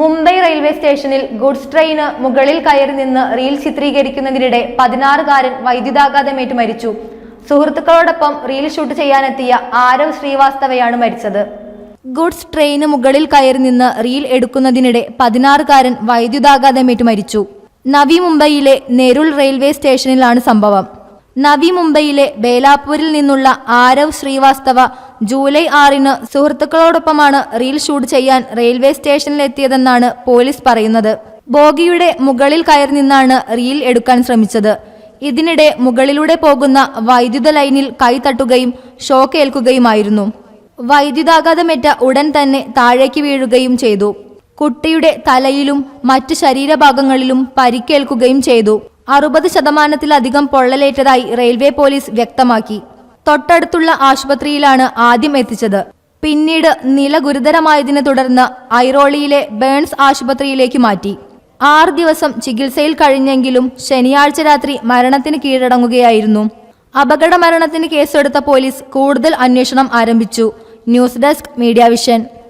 Mumbai railway സ്റ്റേഷനിൽ goods ട്രെയിന് മുകളിൽ കയറി നിന്ന് റീൽ ചിത്രീകരിക്കുന്നതിനിടെ പതിനാറുകാരൻ വൈദ്യുതാഘാതമേറ്റ് മരിച്ചു. സുഹൃത്തുക്കളോടൊപ്പം റീൽ ഷൂട്ട് ചെയ്യാനെത്തിയ ആരവ് ശ്രീവാസ്തവയാണ് മരിച്ചത്. ഗുഡ്സ് ട്രെയിന് മുകളിൽ കയറി നിന്ന് റീൽ എടുക്കുന്നതിനിടെ പതിനാറുകാരൻ വൈദ്യുതാഘാതമേറ്റ് മരിച്ചു. നവി മുംബൈയിലെ നെരുൾ റെയിൽവേ സ്റ്റേഷനിലാണ് സംഭവം. നവി മുംബൈയിലെ ബേലാപൂരിൽ നിന്നുള്ള ആരവ് ശ്രീവാസ്തവ ജൂലൈ ആറിന് സുഹൃത്തുക്കളോടൊപ്പമാണ് റീൽ ഷൂട്ട് ചെയ്യാൻ റെയിൽവേ സ്റ്റേഷനിലെത്തിയതെന്നാണ് പോലീസ് പറയുന്നത്. ബോഗിയുടെ മുകളിൽ കയറി നിന്നാണ് റീൽ എടുക്കാൻ ശ്രമിച്ചത്. ഇതിനിടെ മുകളിലൂടെ പോകുന്ന വൈദ്യുത ലൈനിൽ കൈ തട്ടുകയും ഷോക്ക് ഏൽക്കുകയുമായിരുന്നു വൈദ്യുതാഘാതമേറ്റ ഉടൻ തന്നെ താഴേക്ക് വീഴുകയും ചെയ്തു. കുട്ടിയുടെ തലയിലും മറ്റ് ശരീരഭാഗങ്ങളിലും പരിക്കേൽക്കുകയും ചെയ്തു. അറുപത് ശതമാനത്തിലധികം പൊള്ളലേറ്റതായി റെയിൽവേ പോലീസ് വ്യക്തമാക്കി. തൊട്ടടുത്തുള്ള ആശുപത്രിയിലാണ് ആദ്യം എത്തിച്ചത്. പിന്നീട് നില ഗുരുതരമായതിനെ തുടർന്ന് ഐറോളിയിലെ ബേൺസ് ആശുപത്രിയിലേക്ക് മാറ്റി. ആറ് ദിവസം ചികിത്സയിൽ കഴിഞ്ഞെങ്കിലും ശനിയാഴ്ച രാത്രി മരണത്തിന് കീഴടങ്ങുകയായിരുന്നു. അപകട മരണത്തിന് കേസെടുത്ത പോലീസ് കൂടുതൽ അന്വേഷണം ആരംഭിച്ചു. News desk Media Vision.